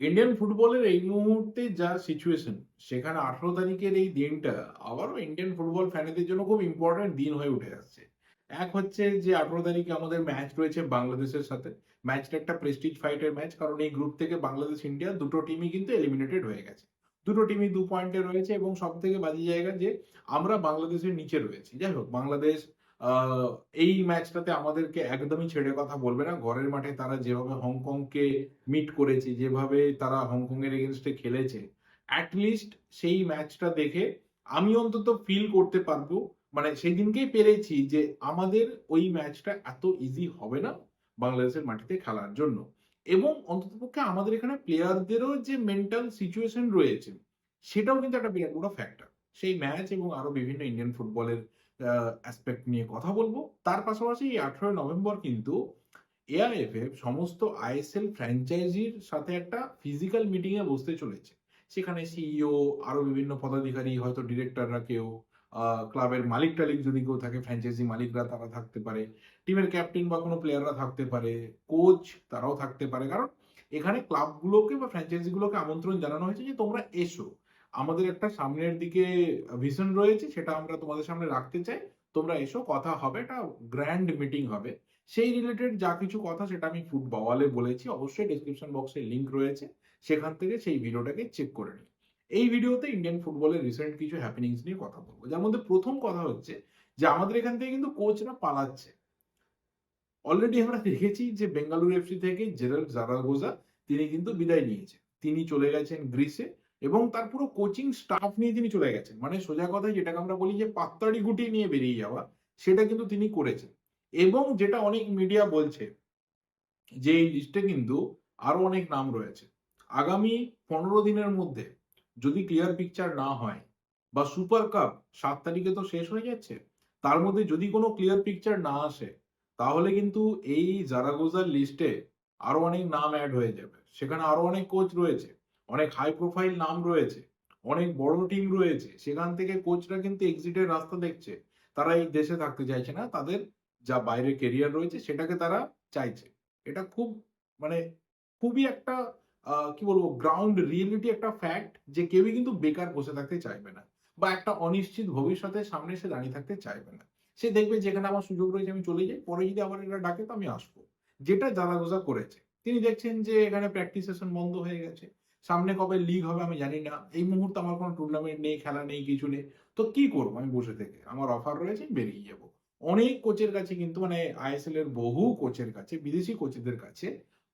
Indian ফুটবলের এই মুহূর্তে যা সিচুয়েশন সেখানে আঠারো তারিখের এই দিনটা আবারও ইন্ডিয়ান ফুটবল ফ্যানেদের জন্য খুব ইম্পর্টেন্ট দিন হয়ে উঠে আসছে। এক হচ্ছে যে আঠারো তারিখে আমাদের ম্যাচ রয়েছে বাংলাদেশের সাথে। ম্যাচটা একটা প্রেস্টিজ ফাইটের ম্যাচ কারণ এই গ্রুপ থেকে বাংলাদেশ ইন্ডিয়া দুটো টিমই কিন্তু এলিমিনেটেড হয়ে গেছে। দুটো টিমই দু পয়েন্টে রয়েছে এবং সব থেকে বাজে জায়গা যে আমরা বাংলাদেশের নিচে রয়েছি। যাই হোক, বাংলাদেশ এই ম্যাচটাতে আমাদেরকে একদমই ছেড়ে কথা বলবে না। ঘরের মাঠে তারা যেভাবে হংকংকে মিট করেছে, যেভাবে তারা হংকং এর এগেনস্টে খেলেছে অ্যাটলিস্ট সেই ম্যাচটা দেখে আমি অন্তত ফিল করতে পারব। মানে সেই দিনকেই পেরেছি যে আমাদের ওই ম্যাচটা এত ইজি হবে না বাংলাদেশের মাটিতে খেলার জন্য। এবং অন্ততপক্ষে আমাদের এখানে প্লেয়ারদেরও যে মেন্টাল সিচুয়েশন রয়েছে, সেটাও কিন্তু একটা বিরাট বড় ফ্যাক্টর সেই ম্যাচ এবং আরও বিভিন্ন ইন্ডিয়ান ফুটবলের অ্যাসপেক্ট নিয়ে কথা বলব। তার পাশাপাশি আঠারোই নভেম্বর কিন্তু এআইএফএফ সমস্ত আইএসএল ফ্র্যাঞ্চাইজির সাথে একটা ফিজিক্যাল মিটিং এ বসতে চলেছে। সেখানে সিইও আরও বিভিন্ন পদাধিকারী, হয়তো ডিরেক্টররা কেউ ক্লাবের মালিক টালিক যদি কেউ থাকে ফ্র্যাঞ্চাইজি মালিকরা তারা থাকতে পারে টিমের ক্যাপ্টেন বা কোনো প্লেয়াররা থাকতে পারে কোচ তারাও থাকতে পারে। কারণ এখানে ক্লাবগুলোকে বা ফ্র্যাঞ্চাইজিগুলোকে আমন্ত্রণ জানানো হয়েছে যে তোমরা এসো। আমাদের একটা সামনের দিকে ভিশন রয়েছে, সেটা আমরা তোমাদের সামনে রাখতে চাই। তোমরা এসো, কথা হবে, একটা গ্র্যান্ড মিটিং হবে। সেই রিলেটেড যা কিছু কথা, সেটা আমি ফুড বাওয়ালে বলেছি, অবশ্যই ডিসক্রিপশন বক্সে লিংক রয়েছে। সেখান থেকে সেই ভিডিওটাকে চেক করে নিই এই ভিডিওতে ইন্ডিয়ান ফুটবলের রিসেন্ট কিছু হ্যাপেনিংস নিয়ে কথা বলব। যার মধ্যে প্রথম কথা হচ্ছে যে, আমাদের এখান থেকে কিন্তু কোচরা পালাচ্ছে। অলরেডি আমরা দেখেছি যে বেঙ্গালুরু এফসি থেকে জেরাল্ড জারাগোজা তিনি কিন্তু বিদায় নিয়েছেন। তিনি চলে গেছেন গ্রিসে এবং তার পুরো কোচিং স্টাফ নিয়ে তিনি চলে গেছেন। মানে সোজা কথায় যেটাকে আমরা বলি যে পাত্তাড়ি গুটি নিয়ে বেরিয়ে যাওয়া, সেটা কিন্তু তিনি করেছেন। এবং যেটা অনেক মিডিয়া বলছে যে এই লিস্টে কিন্তু আরও অনেক নাম রয়েছে। আগামী পনেরো দিনের মধ্যে যদি ক্লিয়ার পিকচার না হয় বা সুপার কাপ সাত তারিখে তো শেষ হয়ে যাচ্ছে, তার মধ্যে যদি কোনো ক্লিয়ার পিকচার না আসে, তাহলে কিন্তু এই জারাগোজার লিস্টে আরও অনেক নাম অ্যাড হয়ে যাবে। সেখানে আরও অনেক কোচ রয়েছে। অনেক হাই প্রোফাইল নাম রয়েছে, অনেক বড় টিম রয়েছে, সেখান থেকে কোচরা কিন্তু এক্সিটের রাস্তা দেখছে। তারা এই দেশে থাকতে চাইছে না, তাদের যা বাইরে কেরিয়ার রয়েছে সেটাকে তারা চাইছে। এটা খুব মানে খুবই একটা কি বলব গ্রাউন্ড রিয়েলিটি একটা ফ্যাক্ট যে কেউই কিন্তু বেকার বসে থাকতে চাইবে না বা একটা অনিশ্চিত ভবিষ্যতের সামনে সে দাঁড়িয়ে থাকতে চাইবে না। সে দেখবে যেখানে আমার সুযোগ রয়েছে আমি চলে যাই, পরে যদি আবার এটা ডাকে তো আমি আসব। যেটা জানাগোজা করেছে, তিনি দেখছেন যে এখানে প্র্যাকটিস সেশন বন্ধ হয়ে গেছে। সামনে কবে লিগ হবে আমি জানি না। এই মুহূর্তে আমার কোনো টুর্নামেন্ট নেই, খেলা নেই, কিছু নেই। তো কি করব আমি বসে থেকে? আমার অফার রয়েছে বেরিয়ে যাব। অনেক কোচের কাছে কিন্তু মানে আইএসএল এর বহু কোচের কাছে, বিদেশি কোচেদের কাছে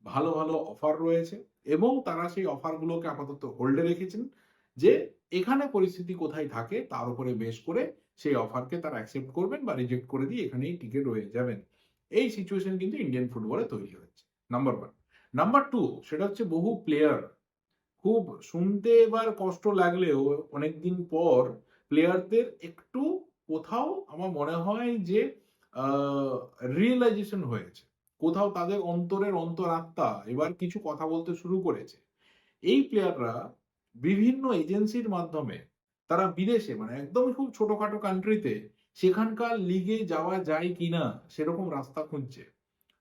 ভালো ভালো অফার রয়েছে এবং তারা সেই অফারগুলোকে আপাতত হোল্ডে রেখেছেন যে এখানে পরিস্থিতি কোথায় থাকে তার উপরে বেশ করে সেই অফারকে তারা অ্যাকসেপ্ট করবেন বা রিজেক্ট করে দিয়ে এখানেই টিকে রয়ে যাবেন। এই সিচুয়েশন কিন্তু ইন্ডিয়ান ফুটবলে তৈরি হয়েছে নাম্বার ওয়ান নাম্বার টু সেটা হচ্ছে বহু প্লেয়ার খুব শুনতে এবার কষ্ট লাগলেও অনেকদিন পর প্লেয়ারদের একটু কোথাও আমার মনে হয় যে রিয়েলাইজেশন হয়েছে। কোথাও তাদের অন্তরের অন্তরাত্মা এবার কিছু কথা বলতে শুরু করেছে। এই প্লেয়াররা বিভিন্ন এজেন্সির মাধ্যমে তারা বিদেশে মানে একদম খুব ছোটখাটো কান্ট্রিতে সেখানকার লিগে যাওয়া যায় কিনা সেরকম রাস্তা খুঁজছে।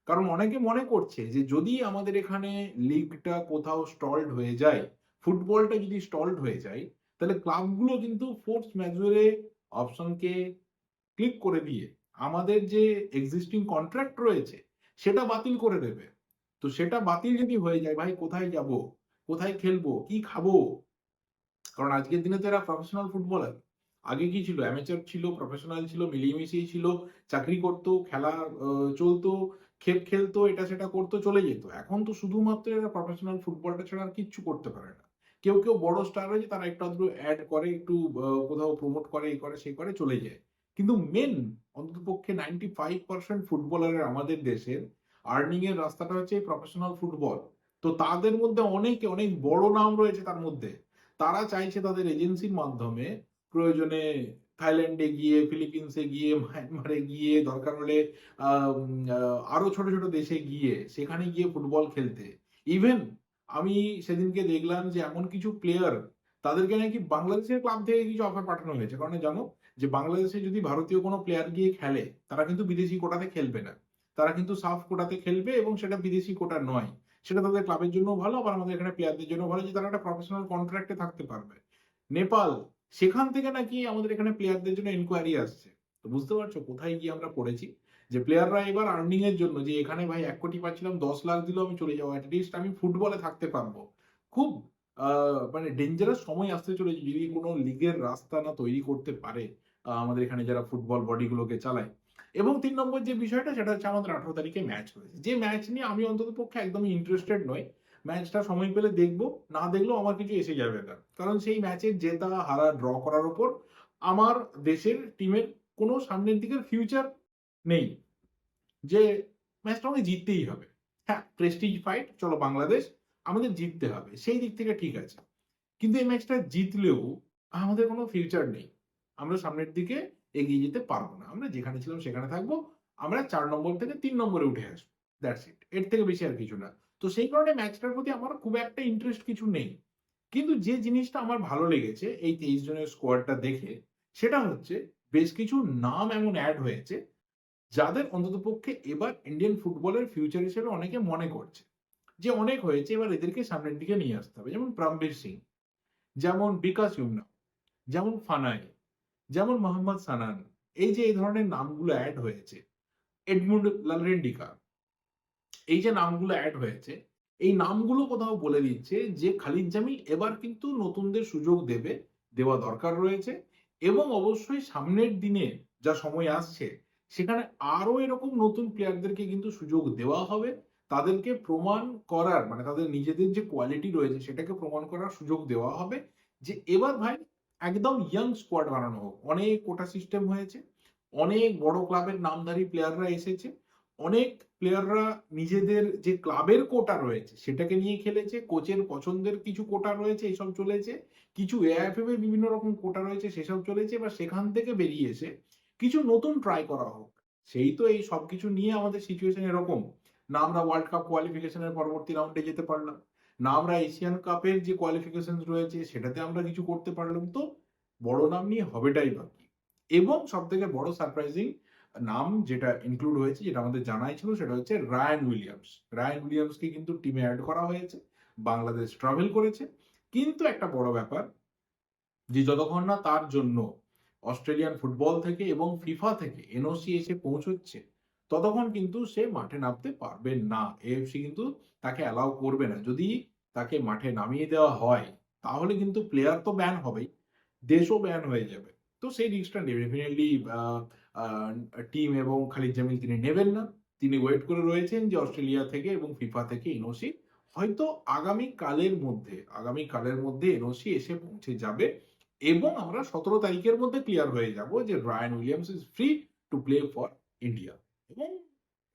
কারণ অনেকে মনে করছে যে যদি আমাদের এখানে লিগটা কোথাও স্টলড হয়ে যায় ফুটবলটা যদি স্টলড হয়ে যায়, তাহলে ক্লাবগুলো কিন্তু ফোর্স ম্যাজরে অপশনকে ক্লিক করে দিয়ে আমাদের যে এক্সিস্টিং কন্ট্রাক্ট রয়েছে, সেটা বাতিল করে দেবে। তো সেটা বাতিল যদি হয়ে যায়, ভাই, কোথায় যাব? কোথায় খেলব? কি খাব? কারণ আজকের দিনে তো এরা প্রফেশনাল ফুটবলার আগে কি ছিল? অ্যামেচার ছিল প্রফেশনাল ছিল, মিলিয়ে মিশিয়ে ছিল, চাকরি করতো, খেলা চলতো খেপ খেলতো, এটা সেটা করতো, চলে যেত। এখন তো শুধুমাত্র এরা প্রফেশনাল ফুটবলটা ছাড়া আর কিচ্ছু করতে পারে না। কেউ কেউ বড় স্টার হয়েছে, তারা একটু আধটু অ্যাড করে, একটু কোথাও প্রমোট করে, এই করে, সেই করে, চলে যায়। কিন্তু মেন অন্ততপক্ষে নাইনটি ফাইভ পার্সেন্ট ফুটবলারের আমাদের দেশের আর্নিং এর রাস্তাটা হচ্ছে প্রফেশনাল ফুটবল তো তাদের মধ্যে অনেকে, অনেক বড় নাম রয়েছে তার মধ্যে। তারা চাইছে তাদের এজেন্সির মাধ্যমে প্রয়োজনে থাইল্যান্ডে গিয়ে, ফিলিপিন্সে গিয়ে, মায়ানমারে গিয়ে, দরকার হলে আরও ছোট ছোট দেশে গিয়ে, সেখানে গিয়ে ফুটবল খেলতে। ইভেন আমি সেদিনকে দেখলাম যে এমন কিছু প্লেয়ার তাদেরকে নাকি বাংলাদেশের ক্লাব থেকে কিছু অফার পাঠানো হয়েছে। কারণ জানো, যে বাংলাদেশে যদি ভারতীয় কোনো প্লেয়ার গিয়ে খেলে, তারা কিন্তু বিদেশি কোটাতে খেলবে না। তারা কিন্তু সাফ কোটাতে খেলবে এবং সেটা বিদেশি কোটা নয়। সেটা তাদের ক্লাবের জন্য ভালো, আবার আমাদের এখানে প্লেয়ারদের জন্য ভালো যে তারা একটা প্রফেশনাল কন্ট্রাক্টে থাকতে পারবে। নেপাল সেখান থেকে নাকি আমাদের এখানে প্লেয়ারদের জন্য এনকোয়ারি আসছে। তো বুঝতে পারছ কোথায় গিয়ে আমরা পড়েছি? যে প্লেয়াররা এবার আর্নিং এর জন্য, যে এখানে ভাই এক কোটি পাচ্ছিলাম, দশ লাখ দিলেও আমি চলে যাব। অ্যাটলিস্ট আমি ফুটবলে থাকতে পারব। খুব মানে ডেঞ্জারাস সময় আসতে চলেছে যদি কোনো লিগের রাস্তা না তৈরি করতে পারে আমাদের এখানে যারা ফুটবল বডিগুলোকে চালায়। এবং তিন নম্বর যে বিষয়টা, সেটা হচ্ছে আমাদের আঠারো তারিখে ম্যাচ হয়েছে। যে ম্যাচ নিয়ে আমি অন্তত পক্ষে একদমই ইন্টারেস্টেড নই। ম্যাচটা সময় পেলে দেখব, না দেখলেও আমার কিছু এসে যাবে না। কারণ সেই ম্যাচের জেতা, হারা ড্র করার উপর আমার দেশের টিমের কোনো সামনের দিকের ফিউচার নেই। যে ম্যাচটা আমাকে জিততেই হবে। হ্যাঁ প্রেস্টিজ ফাইট চলো বাংলাদেশ, আমাদের জিততে হবে। সেই দিক থেকে ঠিক আছে। কিন্তু এই ম্যাচটা জিতলেও আমাদের কোনো ফিউচার নেই। আমরা সামনের দিকে এগিয়ে যেতে পারব না। আমরা যেখানে ছিলাম সেখানে থাকব। আমরা চার নম্বর থেকে তিন নম্বরে উঠে আসব। দ্যাটস ইট এর থেকে বেশি আর কিছু না। তো সেই কারণে ম্যাচটার প্রতি আমার খুব একটা ইন্টারেস্ট কিছু নেই। কিন্তু যে জিনিসটা আমার ভালো লেগেছে, এই তেইশ জনের স্কোয়াডটা দেখে, সেটা হচ্ছে বেশ কিছু নাম এমন অ্যাড হয়েছে, যাদের অন্ততপক্ষে এবার ইন্ডিয়ান ফুটবলের ফিউচার হিসেবে অনেকে মনে করছে। যে অনেক হয়েছে, এবার এদেরকে সামনের দিকে নিয়ে আসতে হবে। যেমন প্রণবীর সিং যেমন বিকাশ ইউমনা যেমন ফানাই, যেমন মোহাম্মদ সানান, এই যে এই ধরনের নামগুলো অ্যাড হয়েছে এডমুন্ড লালরেন্ডিকা এই যে নামগুলো অ্যাড হয়েছে, এই নামগুলো কোথাও বলে দিচ্ছে যে খালিদ জামি এবার কিন্তু নতুনদের সুযোগ দেবে, দেওয়া দরকার রয়েছে এবং অবশ্যই সামনের দিনে যা সময় আসছে, সেখানে আরও এরকম নতুন প্লেয়ারদেরকে কিন্তু সুযোগ দেওয়া হবে। তাদেরকে প্রমাণ করার মানে তাদের নিজেদের যে কোয়ালিটি রয়েছে, সেটাকে প্রমাণ করার সুযোগ দেওয়া হবে যে এবার ভাই একদম ইয়াং স্কোয়াড বানানো হোক। অনেক কোটা সিস্টেম হয়েছে, অনেক বড় ক্লাবের নামধারী প্লেয়াররা এসেছে। অনেক প্লেয়াররা নিজেদের যে ক্লাবের কোটা রয়েছে, সেটাকে নিয়ে খেলেছে কোচের পছন্দের কিছু কোটা রয়েছে, এসব চলেছে, কিছু এআইএফএফ এর বিভিন্ন রকম কোটা রয়েছে, সেসব চলেছে, এবার সেখান থেকে বেরিয়ে এসে কিছু নতুন ট্রাই করা হোক। সেই তো এই সবকিছু নিয়ে আমাদের সিচুয়েশন এরকম। না আমরা ওয়ার্ল্ড কাপ কোয়ালিফিকেশনের পরবর্তী রাউন্ডে যেতে পারলাম, না আমরা এশিয়ান কাপের যে কোয়ালিফিকেশন রয়েছে, সেটাতে আমরা কিছু করতে পারলাম। তো বড় নাম নিয়ে হবেটাই বাকি। এবং সব থেকে বড় সারপ্রাইজিং নাম যেটা ইনক্লুড হয়েছে, যেটা আমাদের জানাই ছিল, সেটা হচ্ছে রায়ান উইলিয়ামস। রায়ান উইলিয়ামসকে কিন্তু টিমে অ্যাড করা হয়েছে, বাংলাদেশ ট্রাভেল করেছে। কিন্তু একটা বড় ব্যাপার, যে যতক্ষণ না তার জন্য অস্ট্রেলিয়ান ফুটবল থেকে এবং ফিফা থেকে এনওসি এসে পৌঁছচ্ছে, ততক্ষণ কিন্তু সে মাঠে নামতে পারবে না। এএফসি কিন্তু তাকে অ্যালাউ করবে না। যদি তাকে মাঠে নামিয়ে দেওয়া হয়, তাহলে কিন্তু প্লেয়ার তো ব্যান হবেই, দেশও ব্যান হয়ে যাবে। তো সেই রিস্কটা ডেফিনেটলি টিম এবং খালিদ জামিল তিনি নেবেন না। তিনি ওয়েট করে রয়েছেন যে অস্ট্রেলিয়া থেকে এবং ফিফা থেকে এনওসি হয়তো আগামী কালের মধ্যে আগামী কালের মধ্যে এনওসি এসে পৌঁছে যাবে এবং আমরা সতেরো তারিখের মধ্যে ক্লিয়ার হয়ে যাব যে Ryan Williams is free to play for India এবং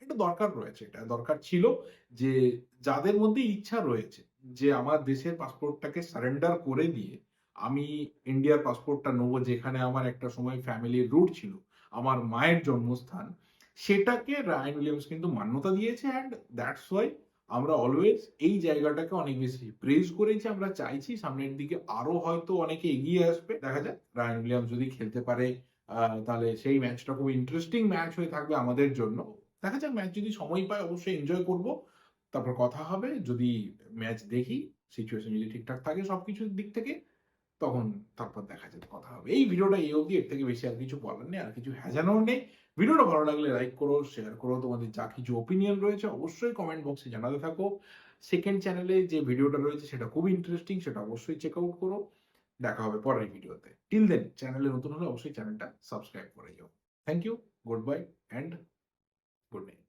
এটা দরকার রয়েছে, এটা দরকার ছিল যে যাদের মধ্যে ইচ্ছা রয়েছে যে আমার দেশের পাসপোর্টটাকে সারেন্ডার করে দিয়ে আমি ইন্ডিয়ার পাসপোর্টটা নেব যেখানে আমার একটা সময় ফ্যামিলির রুট ছিল আমার মায়ের জন্মস্থান, সেটাকে রায়ান উইলিয়ামস কিন্তু মান্যতা দিয়েছে অ্যান্ড দ্যাটস ওয়াই আমরা অলওয়েজ এই জায়গাটাকে অনেক বেশি প্রেজ করেছি, আমরা চাইছি সামনের দিকে আরও হয়তো অনেকে এগিয়ে আসবে। দেখা যাক, রায়ান উইলিয়ামস যদি খেলতে পারে তাহলে সেই ম্যাচটা খুব ইন্টারেস্টিং ম্যাচ হয়ে থাকবে আমাদের জন্য। দেখা যাক ম্যাচ যদি সময় পায় অবশ্যই এনজয় করব। তারপর কথা হবে, যদি ম্যাচ দেখি সিচুয়েশন যদি ঠিকঠাক থাকে, সবকিছুর দিক থেকে তখন তারপর দেখা যাবে, কথা হবে। এই ভিডিওটা এই অবধি, এর থেকে বেশি আর কিছু বলার নেই, আর কিছু হ্যাজানোর নেই। ভিডিওটা ভালো লাগলে লাইক করো শেয়ার করো। তোমাদের যা কিছু ওপিনিয়ন রয়েছে অবশ্যই কমেন্ট বক্সে জানাতে থাকো। সেকেন্ড চ্যানেলে যে ভিডিওটা রয়েছে সেটা খুব ইন্টারেস্টিং সেটা অবশ্যই চেক আউট করো। দেখা হবে পরের ভিডিওতে। টিল দেন চ্যানেলে নতুন হলে অবশ্যই চ্যানেলটা সাবস্ক্রাইব করে যাও। Thank you good bye and good night